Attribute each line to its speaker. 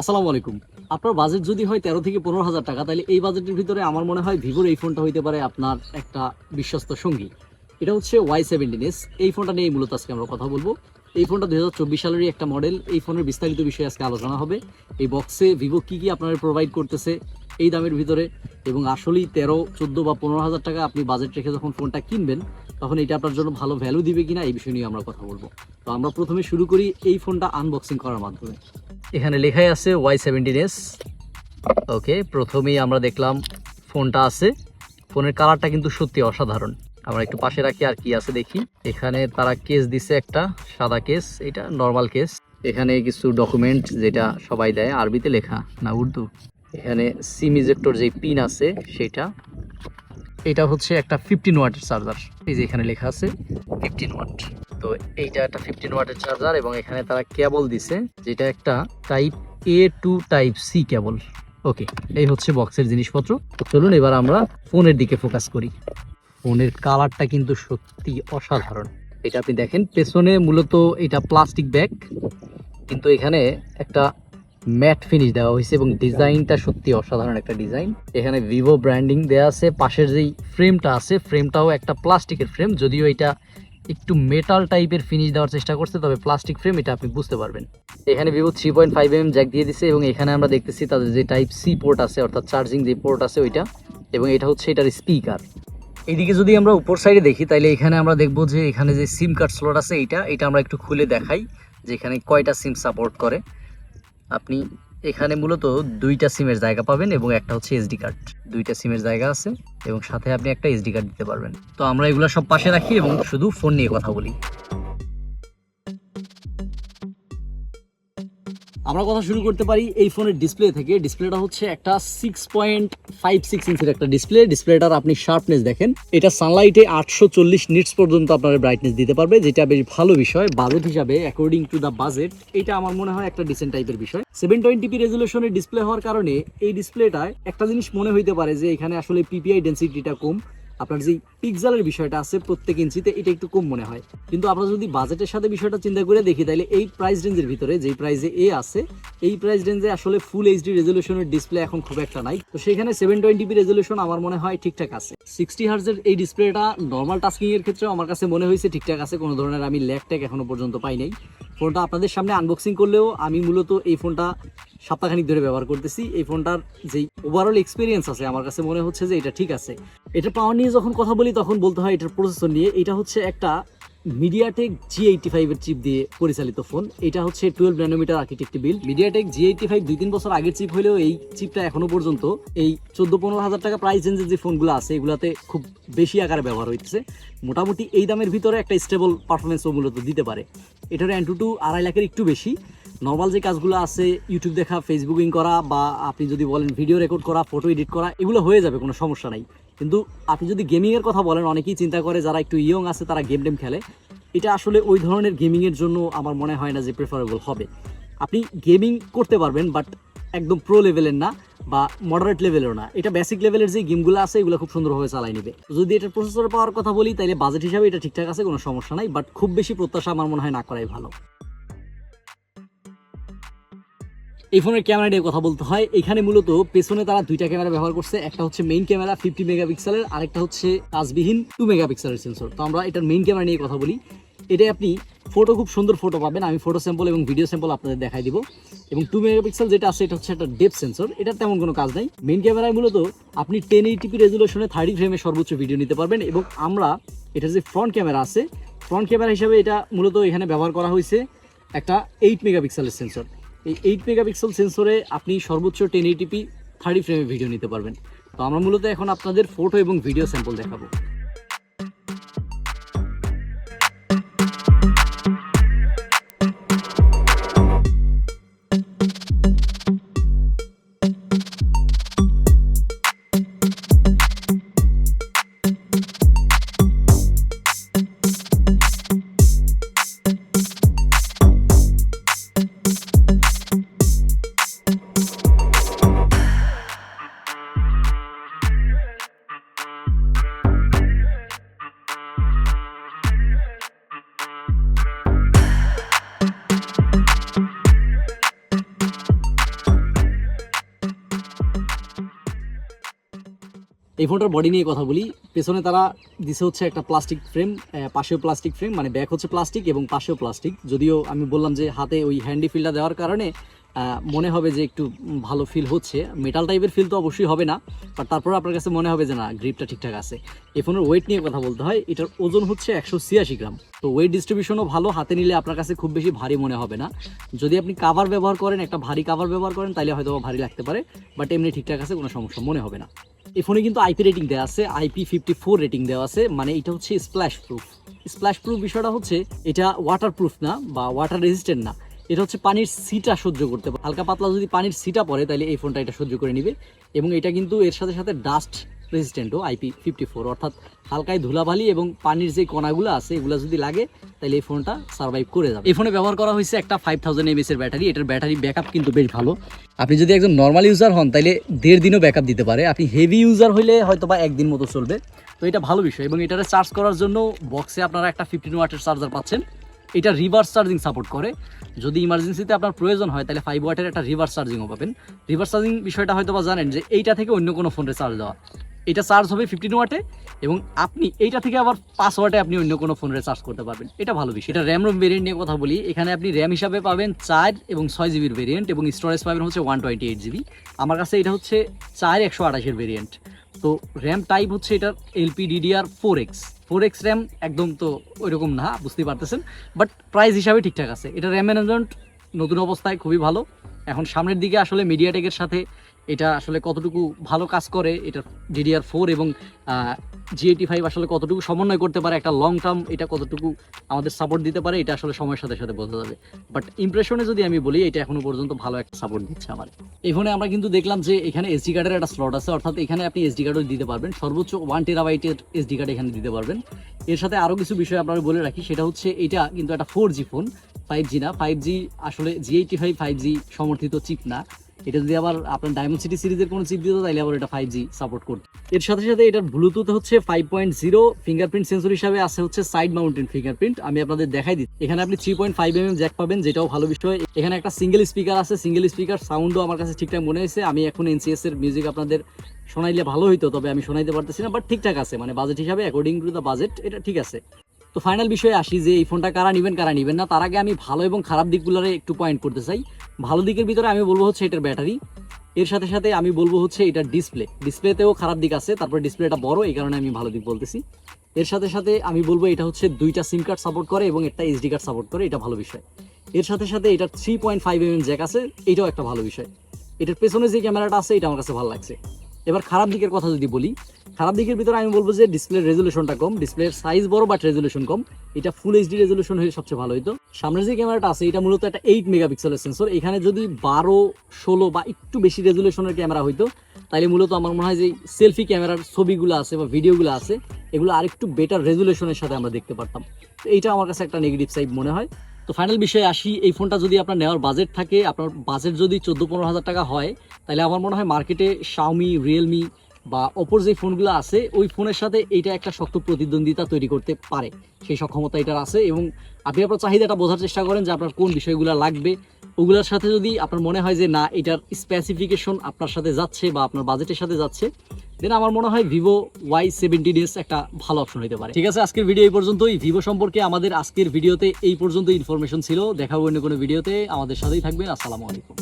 Speaker 1: আসসালামু আলাইকুম। আপনার বাজেট যদি হয় তেরো থেকে পনেরো হাজার টাকা, তাহলে এই বাজেটের ভিতরে আমার মনে হয় ভিভোর এই ফোনটা হইতে পারে আপনার একটা বিশ্বস্ত সঙ্গী। এটা হচ্ছে ওয়াই সেভেন্টিন এস এই ফোনটা নিয়ে মূলত আজকে আমরা কথা বলব। এই ফোনটা দুই হাজার চব্বিশ সালেরই একটা মডেল এই ফোনের বিস্তারিত বিষয়ে আজকে আলোচনা হবে। এই বক্সে ভিভো কী কী আপনারা প্রোভাইড করতেছে এই দামের ভিতরে এবং আসলেই তেরো, চোদ্দ বা পনেরো হাজার টাকা আপনি বাজেট রেখে যখন ফোনটা কিনবেন, তখন এটা আপনার জন্য ভালো ভ্যালু দিবে কিনা এই বিষয় নিয়ে আমরা কথা বলব। তো আমরা প্রথমে শুরু করি এই ফোনটা আনবক্সিং করার মাধ্যমে। এখানে লেখাই আছে ওয়াই সেভেন্টিন এস ওকে প্রথমেই আমরা দেখলাম ফোনটা আছে। ফোনের কালারটা কিন্তু সত্যি অসাধারণ। আমরা একটু পাশে রাখি আর কি আছে দেখি। এখানে তারা কেস দিছে একটা, সাদা কেস এটা নর্মাল কেস এখানে কিছু ডকুমেন্ট যেটা সবাই দেয়, আরবিতে লেখা, না উর্দু। এখানে সিম ইজেক্টর যে পিন আছে, সেটা। এটা হচ্ছে একটা ফিফটিন ওয়াটের চার্জার এই যে এখানে লেখা আছে ফিফটিন ওয়াট তো এইটা একটা ফিফটিন ওয়াটের চার্জার এবং এখানে তারা কেবল দিছে, যেটা একটা type A to type C cable okay এই হচ্ছে বক্সের জিনিসপত্র। চলুন এবার আমরা ফোনের দিকে ফোকাস করি। ফোনের কালারটা কিন্তু সত্যি অসাধারণ। এটা আপনি দেখেন, পেছনে মূলত এটা প্লাস্টিক ব্যাগ কিন্তু এখানে একটা ম্যাট ফিনিশ দেওয়া হয়েছে এবং ডিজাইনটা সত্যি অসাধারণ একটা ডিজাইন এখানে ভিভো ব্র্যান্ডিং দেওয়া আছে, পাশের যেই ফ্রেমটা আছে ফ্রেমটাও একটা প্লাস্টিকের ফ্রেম যদিও এটা একটু মেটাল টাইপের ফিনিশ দেওয়ার চেষ্টা করছে, তবে প্লাস্টিক ফ্রেম এটা আপনি বুঝতে পারবেন। এখানে Vivo three point five M jack দিয়ে দিছে এবং এখানে আমরা দেখতেছি তাদের যে টাইপ সি পোর্ট আছে, অর্থাৎ চার্জিং যে পোর্ট আছে ওইটা, এবং এটা হচ্ছে এটার স্পিকার এইদিকে যদি আমরা উপর সাইডে দেখি তাহলে এখানে আমরা দেখব যে এখানে যে সিম কার্ড স্লট আছে এইটা, এটা আমরা একটু খুলে দেখাই যে এখানে কয়টা সিম সাপোর্ট করে। আপনি এখানে মূলত দুইটা সিমের জায়গা পাবেন এবং একটা হচ্ছে এসডি কার্ড দুইটা সিমের জায়গা আছে এবং সাথে আপনি একটা এসডি কার্ড দিতে পারবেন। তো আমরা এগুলো সব পাশে রাখি এবং শুধু ফোন নিয়ে কথা বলি। আমরা কথা শুরু করতে পারি এই ফোনের ডিসপ্লে থেকে। ডিসপ্লেটা হচ্ছে একটা সিক্স পয়েন্ট ফাইভ সিক্স ইঞ্চের একটা ডিসপ্লে ডিসপ্লেটার আপনি শার্পনেস দেখেন। এটা সানলাইটে আটশো চল্লিশ নিটস পর্যন্ত আপনার ব্রাইটনেস দিতে পারবে, যেটা বেশ ভালো বিষয়। বাজেট হিসাবে অ্যাকর্ডিং টু দ্য বাজেট এটা আমার মনে হয় একটা ডিসেন্ট টাইপের বিষয়। সেভেন টোয়েন্টি পি রেজুলেশনের ডিসপ্লে হওয়ার কারণে এই ডিসপ্লেটায় একটা জিনিস মনে হইতে পারে যে এখানে আসলে পিপিআই ডেন্সিটিটা কম। আপনার যেই পিক্সেলের বিষয়টা আছে প্রত্যেক ইঞ্চিতে এটা একটু কম মনে হয়। কিন্তু আমরা যদি বাজেটের সাথে বিষয়টা চিন্তা করে দেখি, তাহলে এই প্রাইস রেঞ্জের ভিতরে, যেই প্রাইসে এ আছে, এই প্রাইস রেঞ্জে আসলে ফুল এইচডি রেজলিউশনের ডিসপ্লে এখন খুব একটা নাই। তো সেখানে সেভেন টোয়েন্টি পি রেজলিউশন আমার মনে হয় ঠিকঠাক আছে। সিক্সটি হার্জের এই ডিসপ্লেটা নর্মাল টাস্কিংয়ের এর ক্ষেত্রেও আমার কাছে মনে হয়েছে ঠিকঠাক আছে, কোনো ধরনের আমি ল্যাগ ট্যাগ এখনও পর্যন্ত পাই নাই। ফোনটা আপনাদের সামনে আনবক্সিং করলেও আমি মূলত এই ফোনটা সপ্তাহখানিক ধরে ব্যবহার করতেছি। এই ফোনটার যেই ওভারঅল এক্সপিরিয়েন্স আছে, আমার কাছে মনে হচ্ছে যে এটা ঠিক আছে। এটা পাওয়ার নিয়ে যখন কথা বলি, তখন বলতে হয় এটার প্রসেসর নিয়ে। এটা হচ্ছে একটা মিডিয়াটেক জি এইটটি ফাইভের চিপ দিয়ে পরিচালিত ফোন এটা হচ্ছে টুয়েলভ ন্যানোমিটার আর্কিটেক্ট বিল মিডিয়াটেক জি এইটটি ফাইভ দুই তিন বছর আগের চিপ হলেও এই চিপটা এখনও পর্যন্ত এই চোদ্দ পনেরো হাজার টাকা প্রাইস রেঞ্জের যে ফোনগুলো আছে, এগুলাতে খুব বেশি আকারে ব্যবহার হইতেছে। মোটামুটি এই দামের ভিতরে একটা স্টেবল পারফরমেন্সও মূলত দিতে পারে। এটার অ্যান্টু টু আড়াই লাখের একটু বেশি। নর্মাল যে কাজগুলো আছে ইউটিউব দেখা ফেসবুকিং করা বা আপনি যদি বলেন ভিডিও রেকর্ড করা ফটো এডিট করা, এগুলো হয়ে যাবে, কোনো সমস্যা নাই। কিন্তু আপনি যদি গেমিংয়ের কথা বলেন, অনেকেই চিন্তা করে যারা একটু ইয়ং আছে, তারা গেম টেম খেলে। এটা আসলে ওই ধরনের গেমিংয়ের জন্য আমার মনে হয় না যে প্রেফারেবল হবে। আপনি গেমিং করতে পারবেন বাট একদম প্রো লেভেলের না বা মডারেট লেভেলেরও না। এটা বেসিক লেভেলের যে গেমগুলো আছে, এগুলো খুব সুন্দরভাবে চালাই নেবে। যদি এটার প্রসেসর পাওয়ার কথা বলি তাহলে বাজেট হিসাবে এটা ঠিকঠাক আছে, কোনো সমস্যা নাই বাট খুব বেশি প্রত্যাশা আমার মনে হয় না করাই ভালো। এই ফোনের ক্যামেরা নিয়ে কথা বলতে হয়। এখানে মূলত পেছনে তারা দুইটা ক্যামেরা ব্যবহার করছে। একটা হচ্ছে মেইন ক্যামেরা ফিফটি মেগাপিক্সেলের আরেকটা হচ্ছে কাজবিহীন টু মেগাপিক্সেলের সেন্সর তো আমরা এটার মেইন ক্যামেরা নিয়ে কথা বলি। এটাই আপনি ফটো খুব সুন্দর ফটো পাবেন। আমি ফটো স্যাম্পল এবং ভিডিও স্যাম্পল আপনাদের দেখাই দিব। এবং টু মেগাপিক্সেল যেটা আছে, এটা হচ্ছে একটা ডেপ সেন্সর এটার তেমন কোনো কাজ নাই। মেইন ক্যামেরায় মূলত আপনি টেন এইটিপি রেজুলেশনে থার্টি ফ্রেমে সর্বোচ্চ ভিডিও নিতে পারবেন। এবং আমরা এটার যে ফ্রন্ট ক্যামেরা আছে ফ্রন্ট ক্যামেরা হিসাবে এটা মূলত এখানে ব্যবহার করা হয়েছে একটা এইট মেগাপিক্সেলের সেন্সর এই এইট মেগাপিক্সেল সেন্সরে আপনি সর্বোচ্চ টেন এইটিপি থার্টি ফ্রেমে ভিডিও নিতে পারবেন। তো আমরা মূলত এখন আপনাদের ফটো এবং ভিডিও স্যাম্পল দেখাবো। এই ফোনটার বডি নিয়ে কথা বলি। পেছনে তারা দিছে হচ্ছে একটা প্লাস্টিক ফ্রেম পাশেও প্লাস্টিক ফ্রেম মানে ব্যাক হচ্ছে প্লাস্টিক এবং পাশেও প্লাস্টিক যদিও আমি বললাম যে হাতে ওই হ্যান্ডি ফিলটা দেওয়ার কারণে মনে হবে যে একটু ভালো ফিল হচ্ছে। মেটাল টাইপের ফিল তো অবশ্যই হবে না বাট তারপর আপনার কাছে মনে হবে যে না গ্রিপটা ঠিকঠাক আছে। এই ফোনের ওয়েট নিয়ে কথা বলতে হয়, এটার ওজন হচ্ছে একশো ছিয়াশি গ্রাম। তো ওয়েট ডিস্ট্রিবিউশনও ভালো, হাতে নিলে আপনার কাছে খুব বেশি ভারী মনে হবে না। যদি আপনি কাভার ব্যবহার করেন, একটা ভারী কাভার ব্যবহার করেন তাহলে হয়তো ভারী লাগতে পারে বাট এমনি ঠিকঠাক আছে, কোনো সমস্যা মনে হবে না। এই ফোনে কিন্তু আইপি রেটিং দেওয়া আছে আইপি ফিফটি ফোর রেটিং দেওয়া আছে মানে এটা হচ্ছে স্প্ল্যাশ প্রুফ স্প্ল্যাশ প্রুফ বিষয়টা হচ্ছে, এটা ওয়াটার প্রুফ না বা ওয়াটার রেজিস্ট্যান্ট না। এটা হচ্ছে পানির সিটা সহ্য করতে পারে। হালকা পাতলা যদি পানির সিটা পড়ে, তাহলে এই ফোনটা এটা সহ্য করে নিবে। এবং এটা কিন্তু এর সাথে সাথে ডাস্ট রেজিস্ট্যান্টও আইপি ফিফটি ফোর অর্থাৎ হালকায় ধুলাবালি এবং পানির যে কণাগুলো আছে, এগুলো যদি লাগে তাহলে এই ফোনটা সার্ভাইভ করে যাবে। এই ফোনে ব্যবহার করা হয়েছে একটা ফাইভ থাউজেন্ড এমএস এর ব্যাটারি, এটার ব্যাটারি ব্যাকআপ কিন্তু বেশ ভালো। আপনি যদি একজন নর্মাল ইউজার হন তাহলে দেড় দিনও ব্যাকআপ দিতে পারে। আপনি হেভি ইউজার হলে হয়তো বা একদিন মতো চলবে। তো এটা ভালো বিষয়, এবং এটারে চার্জ করার জন্য বক্সে আপনারা একটা ফিফটিন ওয়াটের চার্জার পাচ্ছেন। এটা রিভার্স চার্জিং সাপোর্ট করে। যদি ইমার্জেন্সিতে আপনার প্রয়োজন হয় তাহলে ফাইভ ওয়াটের একটা রিভার্স চার্জিংও পাবেন। রিভার্স চার্জিং বিষয়টা হয়তো বা জানেন যে এইটা থেকে অন্য কোনো ফোনে চার্জ দেওয়া। এটা চার্জ হবে ফিফটিন ওয়াটে এবং আপনি এইটা থেকে আবার পাঁচ ওয়াটে আপনি অন্য কোনো ফোনে চার্জ করতে পারবেন। এটা ভালো বিষয়। এটা র্যাম রোম ভেরিয়েন্ট নিয়ে কথা বলি। এখানে আপনি র্যাম হিসাবে পাবেন চার এবং ছয় জিবির ভেরিয়েন্ট এবং স্টোরেজ পাবেন হচ্ছে ওয়ান টোয়েন্টি এইট জিবি আমার কাছে এটা হচ্ছে চার একশো আঠাশের ভেরিয়েন্ট তো র্যাম টাইপ হচ্ছে এটার LP DDR four X four X RAM একদম তো ওইরকম না, বুঝতেই পারতেছেন। বাট প্রাইস হিসাবে ঠিকঠাক আছে। এটা র্যাম ম্যানেজমেন্ট নতুন অবস্থায় খুবই ভালো। এখন সামনের দিকে আসলে মিডিয়াটেকের সাথে এটা আসলে কতটুকু ভালো কাজ করে, এটা ডিডিআর ফোর এবং জি এইটি ফাইভ আসলে কতটুকু সমন্বয় করতে পারে, একটা লং টার্ম এটা কতটুকু আমাদের সাপোর্ট দিতে পারে, এটা আসলে সময়ের সাথে সাথে বোঝা যাবে। বাট ইমপ্রেশনে যদি আমি বলি, এটা এখনও পর্যন্ত ভালো একটা সাপোর্ট দিচ্ছে আমার। এই ফোনে আমরা কিন্তু দেখলাম যে এখানে এসডি কার্ডের একটা স্লট আছে, অর্থাৎ এখানে আপনি এসডি কার্ডও দিতে পারবেন। সর্বোচ্চ ওয়ান টেরাবাইটের এসডি কার্ড এখানে দিতে পারবেন। এর সাথে আরও কিছু বিষয় আপনারা বলে রাখি, সেটা হচ্ছে এটা কিন্তু একটা four G phone five G না ফাইভ জি আসলে জি এইটি ফাইভ ফাইভ জি সমর্থিত চিপ না। এটা যদি আবার আপনার ডায়মন্ড সিটি সিরিজের কোনো চিপ দিত তাহলে আবার এটা ফাইভ জি সাপোর্ট করতো এর সাথে সাথে এটার ব্লুটুথ হচ্ছে five point zero fingerprint sensor হিসাবে আছে হচ্ছে সাইড মাউন্টেন ফিঙ্গারপ্রিন্ট আমি আপনাদের দেখাই দিই এখানে আপনি three point five M M jack পাবেন, যেটাও ভালো বিষয়। এখানে একটা সিঙ্গেল স্পিকার আছে সিঙ্গেল স্পিকার সাউন্ডও আমার কাছে ঠিকঠাক মনে হয়েছে। আমি এখন এনসিএস এর মিউজিক আপনাদের শোনাইলে ভালো হইতো, তবে আমি শোনাইতে পারতেছি না বাট ঠিকঠাক আছে। মানে বাজেট হিসাবে অ্যাকর্ডিং টু দ্য বাজেট এটা ঠিক আছে। তো ফাইনাল বিষয়ে আসি যে, এই ফোনটা কারা নেবেন কারা নেবেন না, তার আগে আমি ভালো এবং খারাপ দিকগুলোরে একটু পয়েন্ট করতে চাই। ভালো দিকের ভিতরে আমি বলব হচ্ছে এটার ব্যাটারি। এর সাথে সাথে আমি বলব হচ্ছে এটার ডিসপ্লে। ডিসপ্লেতেও খারাপ দিক আছে, তারপর ডিসপ্লেটা বড়, এই কারণে আমি ভালো দিক বলতেছি। এর সাথে সাথে আমি বলব এটা হচ্ছে দুইটা সিম কার্ড সাপোর্ট করে এবং একটা এইচডি কার্ড সাপোর্ট করে, এটা ভালো বিষয়। এর সাথে সাথে এটার three point five M jack আছে, এটাও একটা ভালো বিষয়। এটার পেছনে যে ক্যামেরাটা আছে, এটা আমার কাছে ভালো লাগছে। এবার খারাপ দিকের কথা যদি বলি, খারাপ দিকের ভিতরে আমি বলব যে ডিসপ্লের রেজলিউশনটা কম ডিসপ্লের সাইজ বড় বাট রেজলিউশন কম। এটা ফুল এইচডি রেজলিউশন হলে সবচেয়ে ভালো হতো সামনের যে ক্যামেরাটা আছে, এটা মূলত একটা এইট মেগাপিক্সেলের সেন্সর এখানে যদি বারো, ষোলো বা একটু বেশি রেজলিউশনের ক্যামেরা হইতো তাহলে মূলত আমার মনে হয় যে সেলফি ক্যামেরার ছবিগুলো আছে বা ভিডিওগুলো আছে, এগুলো আরেকটু বেটার রেজলিউশনের সাথে আমরা দেখতে পারতাম। তো এইটা আমার কাছে একটা নেগেটিভ সাইড মনে হয়। তো ফাইনাল বিষয়ে আসি, এই ফোনটা যদি আপনার নেওয়ার বাজেট থাকে, আপনার বাজেট যদি চোদ্দ পনেরো হাজার টাকা হয়, তাহলে আমার মনে হয় মার্কেটে শাওমি রিয়েলমি বা অপর যে ফোনগুলো আছে, ওই ফোনের সাথে এইটা একটা শক্ত প্রতিদ্বন্দ্বিতা তৈরি করতে পারে। সেই সক্ষমতা এটার আছে এবং আপনি আপনার চাহিদাটা বোঝার চেষ্টা করেন যে আপনার কোন বিষয়গুলো লাগবে। ওগুলোর সাথে যদি আপনার মনে হয় যে না, এটার স্পেসিফিকেশন আপনার সাথে যাচ্ছে বা আপনার বাজেটের সাথে যাচ্ছে দেন আমার মনে হয় ভিভো ওয়াই সেভেন্টিন এস একটা ভালো অপশন হতে পারে। ঠিক আছে, আজকের ভিডিও এই পর্যন্তই। ভিভো সম্পর্কে আমাদের আজকের ভিডিওতে এই পর্যন্ত ইনফরমেশন ছিল। দেখাবো অন্য কোনো ভিডিওতে আমাদের সাথেই থাকবেন। আসসালামু আলাইকুম।